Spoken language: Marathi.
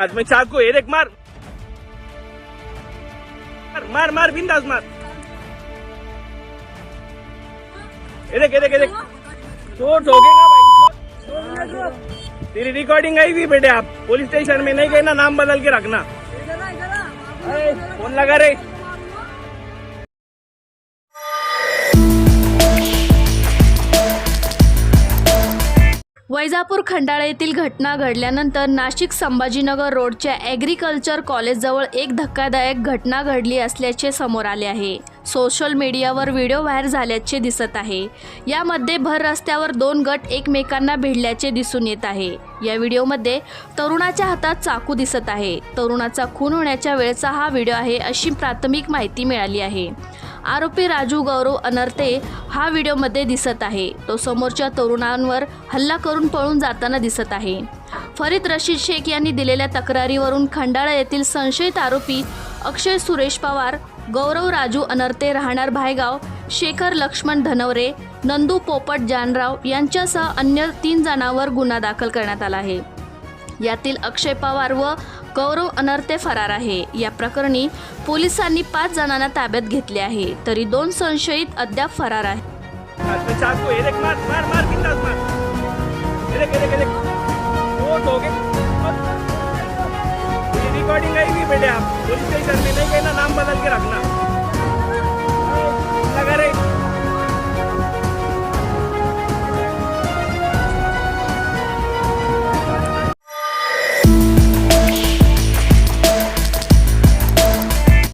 आज साहब को एक मार। मार मार मार बिंदास मार। ये देख ये चोट हो देख ना भाई तेरी रिकॉर्डिंग आई हुई बेटे आप पुलिस स्टेशन में नहीं गए ना नाम बदल के रखना। फ़ोन लगा रे। वैजापूर खंडाळा येथील घटना घडल्यानंतर नाशिक संभाजीनगर रोडच्या ॲग्रिकल्चर कॉलेजजवळ एक धक्कादायक घटना घडली असल्याचे समोर आले आहे. सोशल मीडियावर व्हिडिओ व्हायर झाल्याचे दिसत आहे. यामध्ये भर रस्त्यावर दोन गट एकमेकांना भिडल्याचे दिसून येत आहे. या व्हिडिओमध्ये तरुणाच्या हातात चाकू दिसत आहे. तरुणाचा खून होण्याच्या वेळेचा हा व्हिडिओ आहे अशी प्राथमिक माहिती मिळाली आहे. आरोपी राजू गौरव अनर्ते हा व्हिडिओमध्ये दिसत आहे. तो समोरच्या तरुणांवर हल्ला करून पळून जाताना दिसत आहे. फरीद रशीद शेख यांनी दिलेल्या तक्रारीवरून खंडाळा येथील संशयित आरोपी अक्षय सुरेश पवार गौरव राजू अनर्ते राहणार भायगाव शेखर लक्ष्मण धनवरे नंदू पोपट जानराव यांच्यासह अन्य तीन जणांवर गुन्हा दाखल करण्यात आला आहे. यातील अक्षय पवार व गौरव अनर्ते फरार आहे. या प्रकरणी पोलिसांनी पाच जणांना ताब्यात घेतले आहे. तरी दोन संशयित अद्याप फरार आहे रिकॉर्डिंग आई हुई बेटे? आप पुलिस स्टेशन में नहीं गए ना नाम बदल के रखना